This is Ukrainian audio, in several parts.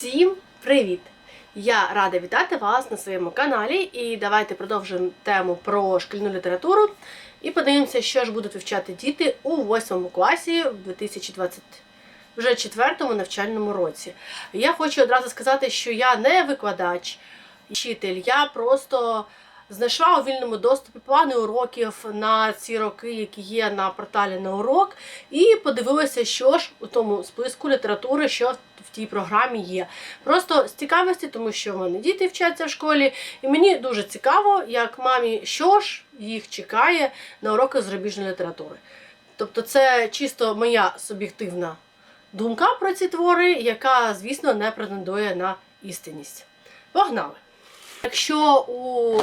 Всім привіт! Я рада вітати вас на своєму каналі і давайте продовжимо тему про шкільну літературу і подивимося, що ж будуть вивчати діти у 8 класі в 2020 вже четвертому навчальному році. Я хочу одразу сказати, що я не викладач, вчитель, я просто знайшла у вільному доступі плани уроків на ці роки, які є на порталі на урок, і подивилася, що ж у тому списку літератури, що тій програмі є. Просто з цікавості, тому що в мене діти вчаться в школі, і мені дуже цікаво, як мамі, що ж їх чекає на уроках зарубіжної літератури. Тобто, це чисто моя суб'єктивна думка про ці твори, яка, звісно, не претендує на істинність. Погнали! Якщо у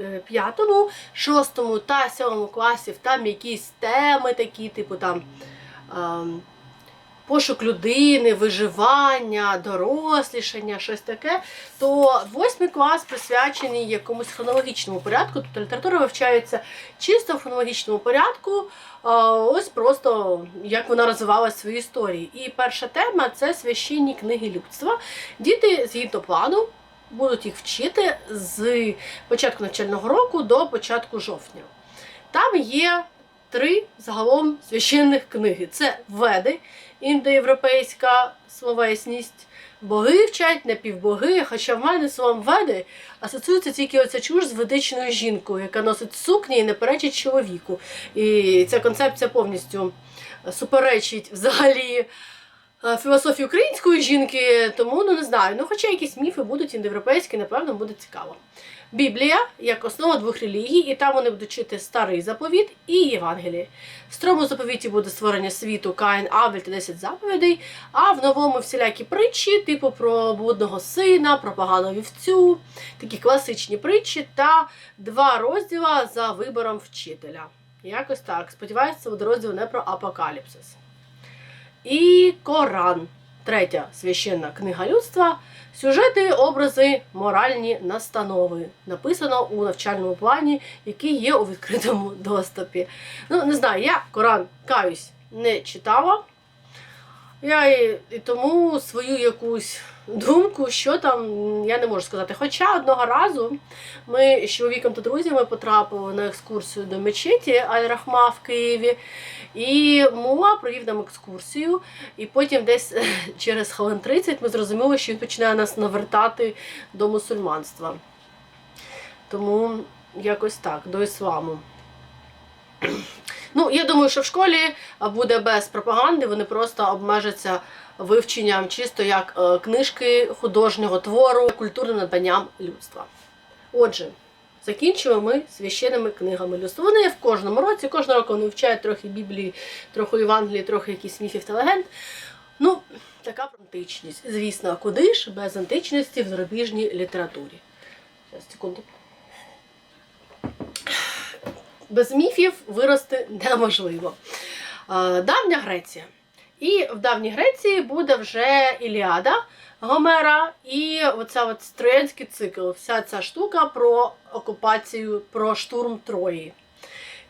е, п'ятому, шостому та сьомому класів там якісь теми такі, типу там ем, пошук людини, виживання, дорослішання, щось таке, то восьмий клас присвячений якомусь хронологічному порядку. Тобто література вивчається чисто в хронологічному порядку, ось просто як вона розвивала свої історії. І перша тема це священні книги людства. Діти згідно плану будуть їх вчити з початку навчального року до початку жовтня. Там є три загалом священних книги: це Веди, індоєвропейська словесність, боги вчать, напівбоги. Хоча в мене словом веди асоціюється тільки оця чуж з ведичною жінкою, яка носить сукні і не перечить чоловіку. І ця концепція повністю суперечить взагалі. е, Філософії української жінки, тому ну не знаю. Ну, хоча якісь міфи будуть індоєвропейські, напевно, буде цікаво. Біблія як основа двох релігій, і там вони будуть вчити старий заповіт і Євангеліє. В старому заповіті буде створення світу Каїн, Авель та 10 заповідей, а в новому всілякі притчі, типу про блудного сина, про погану вівцю, такі класичні притчі та два розділа за вибором вчителя. Якось так. Сподіваюся, це буде розділ не про апокаліпсис. І Коран. Третя священна книга людства. Сюжети, образи, моральні настанови. Написано у навчальному плані, який є у відкритому доступі. Ну, не знаю, я Коран каюсь не читала. Я і, і тому свою якусь думку, що там, я не можу сказати. Хоча одного разу ми з чоловіком та друзями потрапили на екскурсію до мечеті Аль-Рахма в Києві. І Мула провів нам екскурсію, і потім десь через хвилин 30 ми зрозуміли, що він починає нас навертати до мусульманства. Тому якось так, до ісламу. Ну, я думаю, що в школі буде без пропаганди, вони просто обмежаться вивченням чисто як е, книжки художнього твору, культурним надбанням людства. Отже, закінчуємо ми священними книгами людства. Вони є в кожному році, кожного року вони вивчають трохи Біблії, трохи Євангелії, трохи якісь міфів та легенд. Ну, така античність. Звісно, куди ж без античності в зарубіжній літературі? Зараз, секунду. Без міфів вирости неможливо. Давня Греція. І в давній Греції буде вже Іліада Гомера і оця от троянський цикл. Вся ця штука про окупацію, про штурм Трої.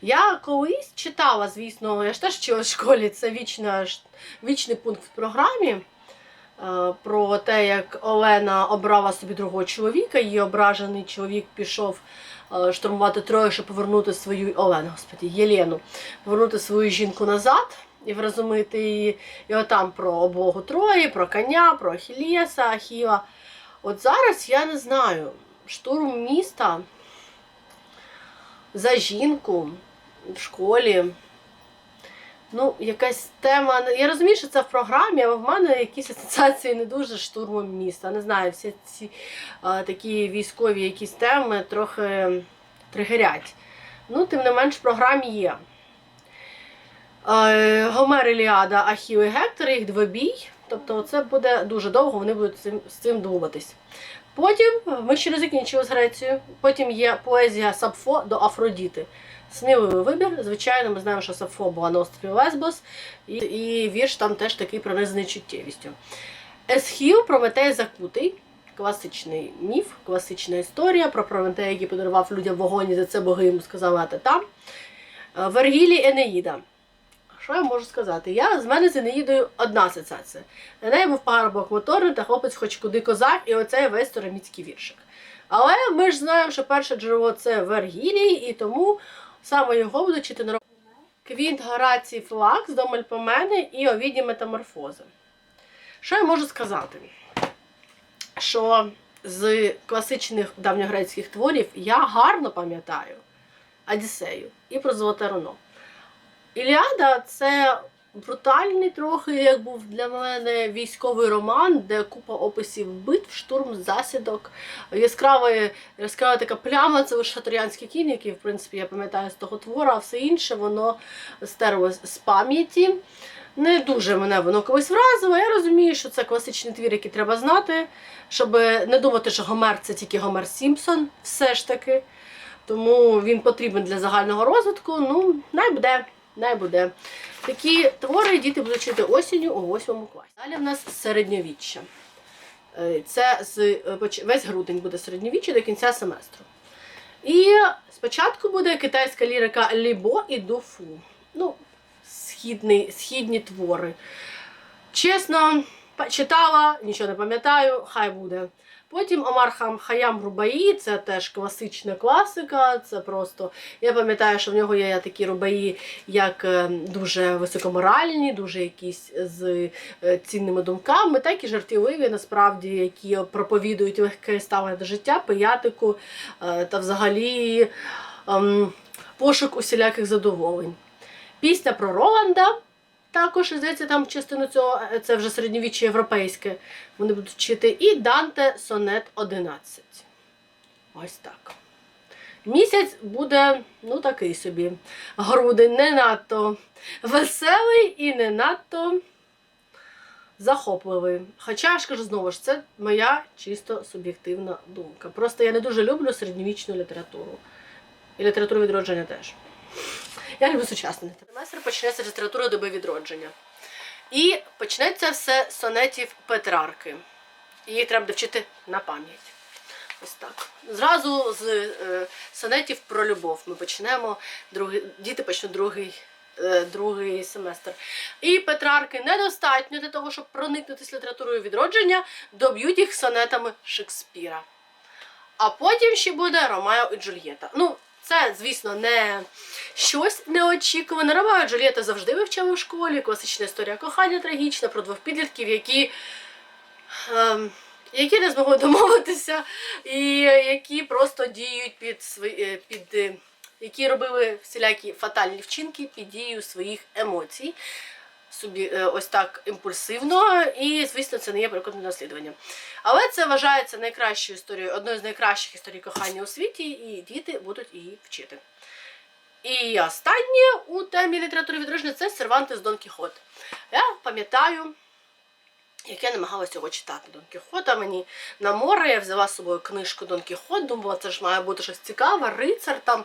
Я колись читала, звісно, я ж теж вчила в школі, це вічна, вічний пункт в програмі. е, Про те, як Олена обрала собі другого чоловіка, її ображений чоловік пішов е, штурмувати Трою, щоб повернути свою Олену, господі, Єлену, повернути свою жінку назад і врозумити її. І отам про обогу Трої, про коня, про Ахілєса, Ахіла. От зараз я не знаю, штурм міста за жінку в школі. Ну, якась тема. Я розумію, що це в програмі, але в мене якісь асоціації не дуже з штурмом міста. Не знаю, всі ці а, такі військові якісь теми трохи тригерять. Ну, тим не менш, в програмі є. Е, Гомер Іліада, Ахіл і Гектор, їх двобій. Тобто це буде дуже довго, вони будуть цим, з цим думатись. Потім ми ще не закінчили з Грецією. Потім є поезія Сапфо до Афродіти. Сміливий вибір. Звичайно, ми знаємо, що Сапфо була на острові Лесбос, і, і вірш там теж такий пронизаний чуттєвістю. Есхіл Прометей Закутий. Класичний міф, класична історія про Прометея, який подарував людям вогонь, і за це боги йому сказали, а ти там. Е, Вергілій Енеїда. Що я можу сказати? Я з мене з Енеїдою одна асоціація. На неї був парубок моторний та хлопець хоч куди козак, і оцей весь тораміцький віршик. Але ми ж знаємо, що перше джерело це Вергілій, і тому саме його буду чити на Квінт Горацій Флакс, Дом Альпомени і Овідні Метаморфози. Що я можу сказати? Що з класичних давньогрецьких творів я гарно пам'ятаю Одіссею і про Золоте Руно. Іліада це брутальний трохи, як був для мене військовий роман, де купа описів битв, штурм, засідок, яскрава, яскрава така пляма, це лише шаторіанський кінь, який, в принципі, я пам'ятаю з того твору, а все інше воно стерло з пам'яті. Не дуже мене воно колись вразило. Я розумію, що це класичний твір, який треба знати, щоб не думати, що Гомер це тільки Гомер Сімпсон, все ж таки. Тому він потрібен для загального розвитку. Ну, най буде, най буде. Такі твори діти будуть чити осінню у 8 класі. Далі в нас середньовіччя. Е, Це з е, весь грудень буде середньовіччя до кінця семестру. І спочатку буде китайська лірика Лібо і Дуфу. Ну, східний, східні твори. Чесно, читала, нічого не пам'ятаю, хай буде. Потім Омар Хам Хаям Рубаї, це теж класична класика. Це просто. Я пам'ятаю, що в нього є такі рубаї, як е, дуже високоморальні, дуже якісь з е, цінними думками, так і жартівливі, насправді, які проповідують легке ставлення до життя, пиятику е, та взагалі ем, пошук усіляких задоволень. Пісня про Роланда. Також, здається, там частину цього, е, це вже середньовіччя європейське, вони будуть вчити. І Данте Сонет 11. Ось так. Місяць буде, ну такий собі. Грудень не надто веселий і не надто захопливий. Хоча я ж кажу знову ж, це моя чисто суб'єктивна думка. Просто я не дуже люблю середньовічну літературу. І літературу відродження теж. Я люблю сучасний. Семестр почнеться з літератури доби відродження. І почнеться все з сонетів Петрарки. Її треба буде вчити на пам'ять. Ось так. Зразу з е, сонетів про любов ми почнемо. Другий, діти почнуть другий, е, другий семестр. І Петрарки недостатньо для того, щоб проникнутися літературою відродження, доб'ють їх сонетами Шекспіра. А потім ще буде Ромео і Джульєта. Ну, це, звісно, не щось неочікуване. Ромео Джульєта завжди вивчали в школі. Класична історія кохання трагічна про двох підлітків, які. Ем, які не змогли домовитися, і які просто діють під свої е, під е, які робили всілякі фатальні вчинки під дією своїх емоцій. Собі е, ось так імпульсивно, і звісно, це не є переконаним розслідуванням. Але це вважається найкращою історією, одною з найкращих історій кохання у світі, і діти будуть її вчити. І останнє у темі літератури відродження це Сервантес Дон Кіхот. Я пам'ятаю, як я намагалася його читати Дон Кіхота. Мені на море я взяла з собою книжку Дон Кіхот, думала, це ж має бути щось цікаве, рицар там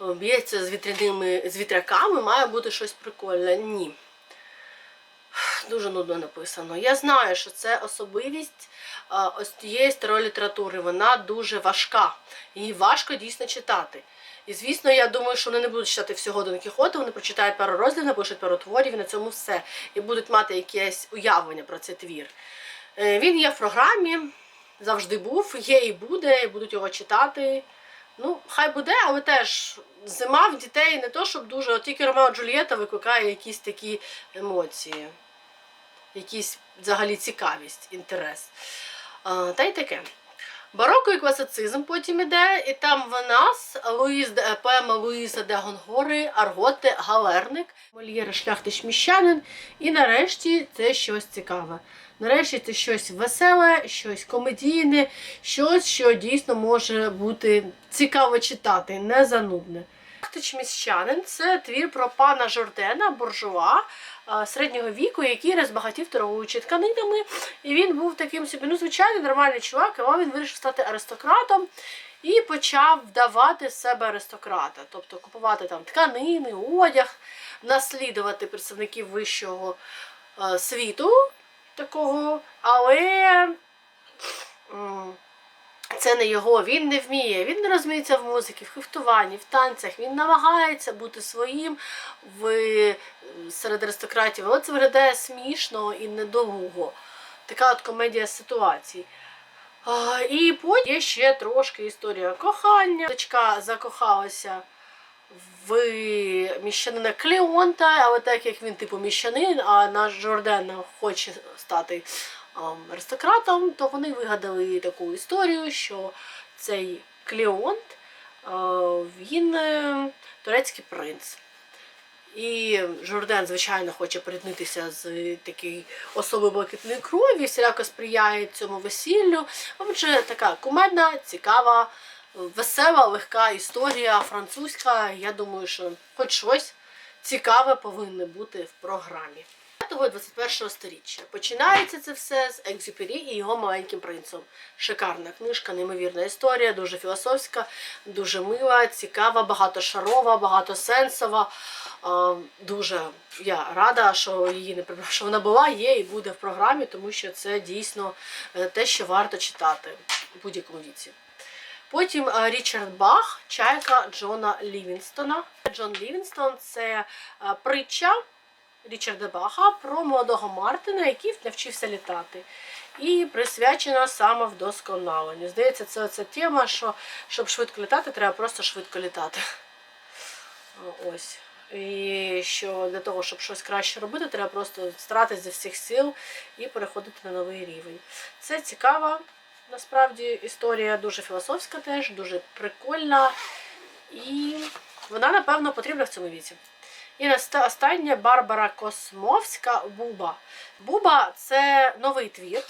е, б'ється з вітряними з вітряками, має бути щось прикольне. Ні. Дуже нудно написано. Я знаю, що це особливість ось тієї старої літератури. Вона дуже важка. Її важко дійсно читати. І звісно, я думаю, що вони не будуть читати всього Дон Кіхота, вони прочитають пару розділів, напишуть пару творів і на цьому все. І будуть мати якесь уявлення про цей твір. Е, Він є в програмі, завжди був, є і буде, і будуть його читати. Ну, хай буде, але теж зима в дітей не то, щоб дуже, от тільки Ромео Джульєта викликає якісь такі емоції, якісь взагалі цікавість, інтерес. А, та й таке. Бароко і класицизм потім іде, і там в нас Луїз, поема Луїза де Гонгори, Арготе, Галерник, Мольєра Шляхтич Міщанин. І нарешті це щось цікаве. Нарешті це щось веселе, щось комедійне, щось, що дійсно може бути цікаво читати, не занудне. Шляхтич Міщанин це твір про пана Жордена, буржуа а, середнього віку, який розбагатів торгуючи тканинами. І він був таким собі, ну, звичайний нормальний чувак, але він вирішив стати аристократом і почав вдавати себе аристократа, тобто купувати там тканини, одяг, наслідувати представників вищого е, світу такого, але це не його, він не вміє, він не розуміється в музиці, в фехтуванні, в танцях. Він намагається бути своїм в серед аристократів. Але це виглядає смішно і недовго. Така от комедія ситуацій. А, і потім є ще трошки історія кохання. Дочка закохалася в міщанина Клеонта, але так як він типу міщанин, а наш Жорден хоче стати ам, аристократом, то вони вигадали таку історію, що цей Клеонт а, він е, турецький принц. І Жорден, звичайно, хоче поріднитися з такою особою блакитної крові, всіляко сприяє цьому весіллю. Отже, така кумедна, цікава, весела, легка історія французька. Я думаю, що хоч щось цікаве повинно бути в програмі. 21 сторіччя. Починається це все з Екзюпері і його маленьким принцем. Шикарна книжка, неймовірна історія, дуже філософська, дуже мила, цікава, багатошарова, багатосенсова. Дуже я рада, що її не прибрав, що вона була, є і буде в програмі, тому що це дійсно е, те, що варто читати у будь-якому віці. Потім е, Річард Бах, чайка Джона Лівінстона. Джон Лівінстон це е, притча Річарда Баха про молодого Мартина, який навчився літати. І присвячена саме вдосконаленню. Здається, це ця тема, що щоб швидко літати, треба просто швидко літати. Ось. І що для того, щоб щось краще робити, треба просто старатися зі всіх сил і переходити на новий рівень. Це цікава, насправді, історія дуже філософська теж, дуже прикольна. І вона, напевно, потрібна в цьому віці. І остання Барбара Космовська Буба. Буба це новий твір.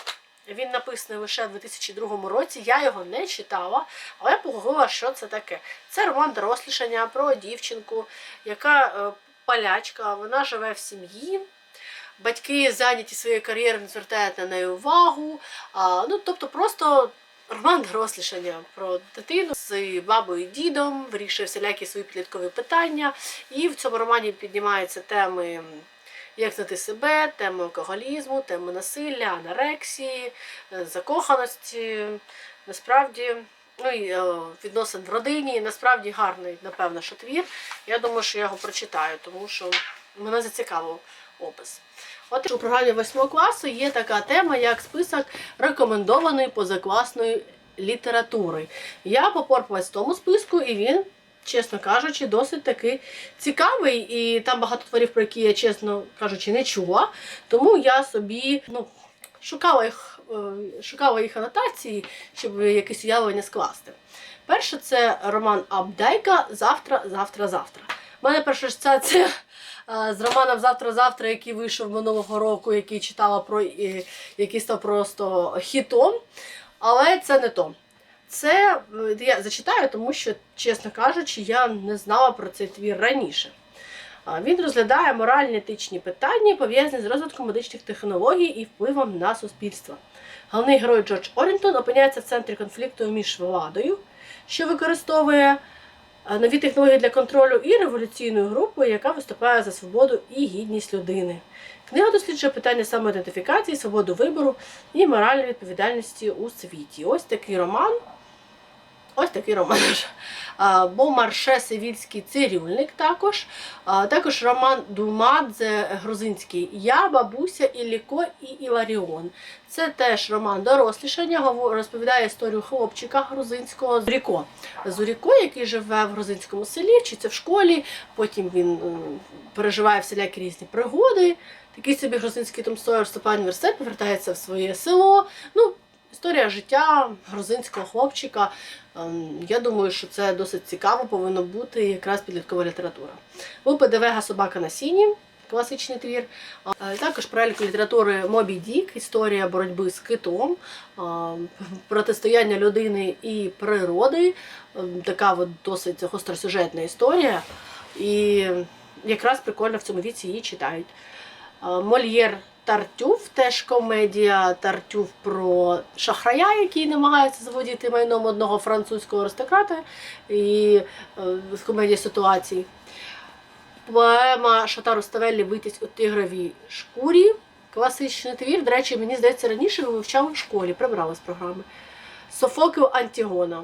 Він написаний лише в 2002 році. Я його не читала, але я погуглила, що це таке. Це роман дорослішання про дівчинку, яка е, полячка, вона живе в сім'ї. Батьки зайняті своєю кар'єрою, не звертають на неї увагу. А, ну, тобто просто роман дорослішання про дитину з бабою і дідом, вирішує всілякі свої підліткові питання. І в цьому романі піднімаються теми. Як знайти себе, теми алкоголізму, теми насилля, анорексії, е, закоханості. Насправді, ну і е, відносин в родині. Насправді гарний, напевно, що твір. Я думаю, що я його прочитаю, тому що мене зацікавив опис. От у програмі 8 класу є така тема, як список рекомендованої позакласної літератури. Я попорпалась в тому списку, і він, чесно кажучи, досить таки цікавий. І там багато творів, про які я, чесно кажучи, не чула. Тому я собі ну, шукала їх, е, шукала їх анотації, щоб якесь уявлення скласти. Перше, це роман Абдайка Завтра, завтра, завтра. У мене перша асоціація е, з романом Завтра-завтра, який вийшов минулого року, який читала про е, який став просто хітом. Але це не то. Це е, я зачитаю, тому що, чесно кажучи, я не знала про цей твір раніше. Він розглядає моральні етичні питання, пов'язані з розвитком медичних технологій і впливом на суспільство. Головний герой Джордж Орінгтон опиняється в центрі конфлікту між владою, що використовує е, нові технології для контролю, і революційною групою, яка виступає за свободу і гідність людини. Книга досліджує питання самоідентифікації, свободу вибору і моральної відповідальності у світі. Ось такий роман. Ось такий роман. А, Бомарше Севільський цирюльник також. Також роман Думадзе грузинський Я, бабуся, Ілліко і Іларіон. Це теж роман дорослішання, розповідає історію хлопчика грузинського Зуріко. Зуріко, який живе в грузинському селі, вчиться в школі, потім він переживає всілякі різні пригоди. Такий собі грузинський Том Сойер вступає в університет, повертається в своє село. Ну, історія життя грузинського хлопчика. Ем, Я думаю, що це досить цікаво повинно бути якраз підліткова література. Випаде Вега собака на сіні. Класичний твір. Е, Також перелік літератури Мобі Дік, історія боротьби з китом, протистояння людини і природи. Ем, Така от досить гостросюжетна історія. І якраз прикольно в цьому віці її читають. Мольєр Тартюф, теж комедія Тартюф про шахрая, який намагається заводіти майном одного французького аристократа і е, комедія ситуацій. Поема Шатару Ставеллі Витязь у тигровій шкурі. Класичний твір. До речі, мені здається, раніше вивчав у школі, прибрали з програми. Софокл Антігона.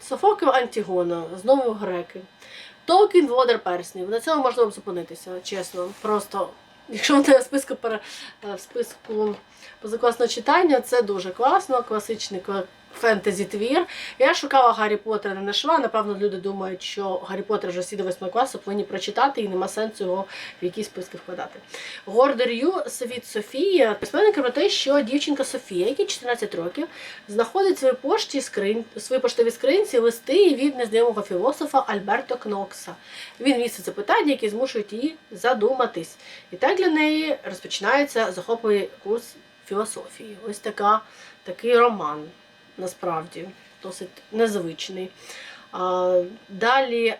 Софокл Антігона, знову греки. Толкін Володар Перснів. На цьому можна зупинитися, чесно. Просто, якщо в в списку е, списку позакласного читання, це дуже класно, класичний кла- фентезі-твір. Я шукала Гаррі Поттера, не знайшла. Напевно, люди думають, що Гаррі Поттер вже всі до 8 класу повинні прочитати і нема сенсу його в якісь списки вкладати. Гордер Ю Світ Софія. Письменника про те, що дівчинка Софія, якій 14 років, знаходить в своїй пошті скринь, в своїй скринці листи від незнайомого філософа Альберто Кнокса. Він містить запитання, які змушують її задуматись. І так для неї розпочинається захопливий курс філософії. Ось така, такий роман, насправді, досить незвичний. А, далі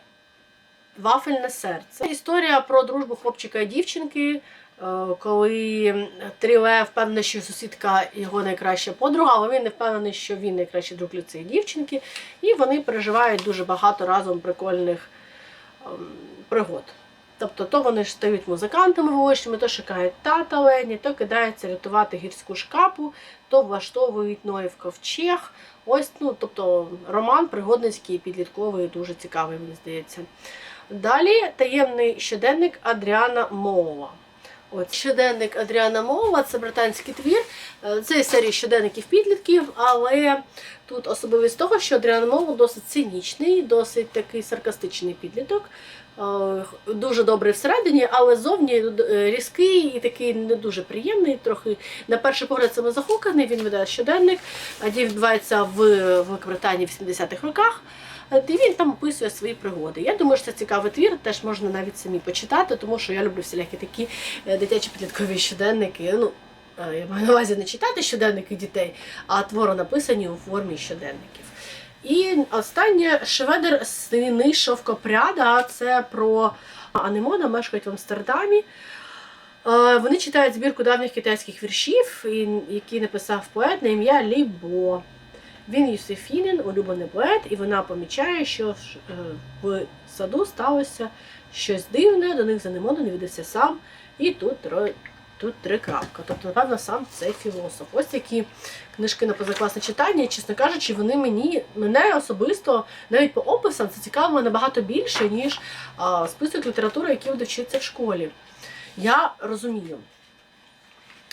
Вафельне серце. Історія про дружбу хлопчика і дівчинки, е, коли Тріле впевнений, що сусідка його найкраща подруга, але він не впевнений, що він найкращий друг цієї дівчинки. І вони переживають дуже багато разом прикольних ем, пригод. Тобто, то вони ж стають музикантами вуличними, то шукають тата Лені, то кидаються рятувати гірську шкапу, то влаштовують Ноїв ковчег. Ось, ну, тобто, роман пригодницький, підлітковий, дуже цікавий, мені здається. Далі таємний щоденник Адріана Моова. От щоденник Адріана Моова це британський твір. Е, Це із серії щоденників підлітків, але тут особливість того, що Адріан Моува досить цинічний, досить такий саркастичний підліток. Е, Дуже добрий всередині, але зовні е, різкий і такий не дуже приємний. Трохи на перший погляд саме захуканий. Він веде щоденник. відбувається в Великобританії в 70-х роках. І він там описує свої пригоди. Я думаю, що це цікавий твір, теж можна навіть самі почитати, тому що я люблю всілякі такі е, дитячі підліткові щоденники. Ну, я маю на увазі не читати щоденники дітей, а твори написані у формі щоденників. І останнє Шведер сини шовкопряда. Це про Анемона, мешкають в Амстердамі. Е, Вони читають збірку давніх китайських віршів, які написав поет на ім'я Лі Бо. Він Юсефінін, улюблений поет, і вона помічає, що е, в саду сталося щось дивне, до них за Анемоном не віддався сам, і тут, тут три крапка. Тобто, напевно, сам цей філософ. Ось такі книжки на позакласне читання, і, чесно кажучи, вони мені, мене особисто, навіть по описам, це цікаво набагато більше, ніж а, список літератури, який буде в школі. Я розумію,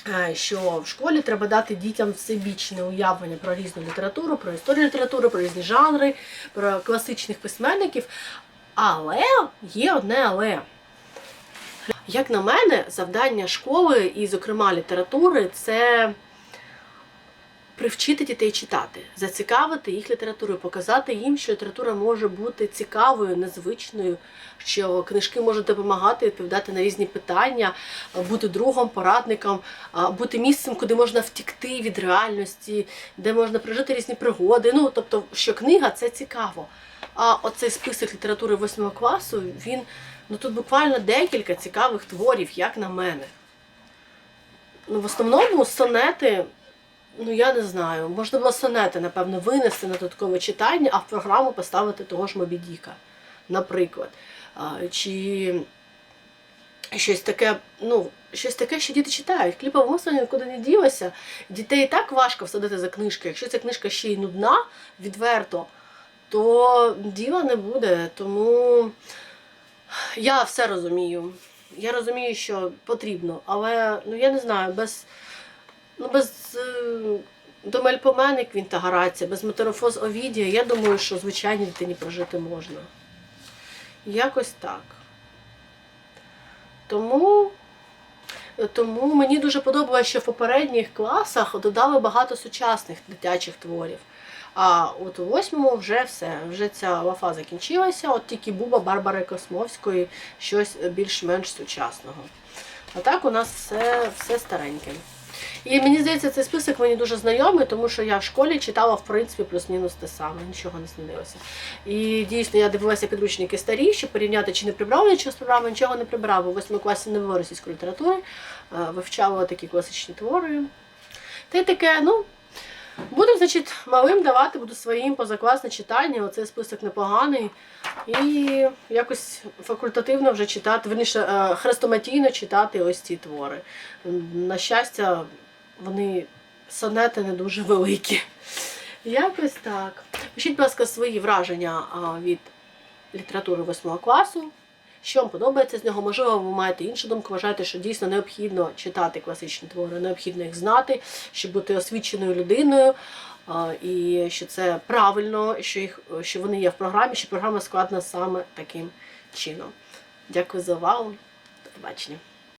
е, що в школі треба дати дітям всебічне уявлення про різну літературу, про історію літератури, про різні жанри, про класичних письменників. Але є одне але. Як на мене, завдання школи і, зокрема, літератури це привчити дітей читати, зацікавити їх літературою, показати їм, що література може бути цікавою, незвичною, що книжки можуть допомагати відповідати на різні питання, бути другом, порадником, бути місцем, куди можна втікти від реальності, де можна пережити різні пригоди. Ну, тобто, що книга це цікаво. А оцей список літератури восьмого класу, він ну тут буквально декілька цікавих творів, як на мене. Ну, в основному сонети, ну я не знаю, можна було сонети, напевно, винести на додаткове читання, а в програму поставити того ж Мобі Діка, наприклад. Чи щось таке, ну, щось таке, що діти читають. Кліпа мислення нікуди не ділося. Дітей так важко всадити за книжки. Якщо ця книжка ще й нудна, відверто, то діла не буде. Тому я все розумію. Я розумію, що потрібно, але ну я не знаю, без, ну, без е, Домельпоменик та без метарофоз Овідія, я думаю, що звичайній дитині прожити можна. Якось так. Тому, тому мені дуже подобалося, що в попередніх класах додали багато сучасних дитячих творів. А от у восьмому вже все, вже ця лафа закінчилася, от тільки Буба Барбари Космовської щось більш-менш сучасного. А так у нас все, все стареньке. І мені здається, цей список мені дуже знайомий, тому що я в школі читала, в принципі, плюс-мінус те саме, нічого не змінилося. І дійсно я дивилася підручники старі, щоб порівняти, чи не прибрали нічого з програми, нічого не прибрав. У восьмому класі не було російської літератури, вивчала такі класичні твори. Та й таке, ну. Буду, значить, малим давати, буду своїм позакласне читання, оцей список непоганий. І якось факультативно вже читати, верніше, е, хрестоматійно читати ось ці твори. На щастя, вони сонети не дуже великі. Якось так. Пишіть, будь ласка, свої враження від літератури 8 класу. Що вам подобається з нього? Можливо, ви маєте іншу думку, вважаєте, що дійсно необхідно читати класичні твори, необхідно їх знати, щоб бути освіченою людиною, і що це правильно, що, їх, що вони є в програмі, що програма складна саме таким чином. Дякую за увагу. До побачення.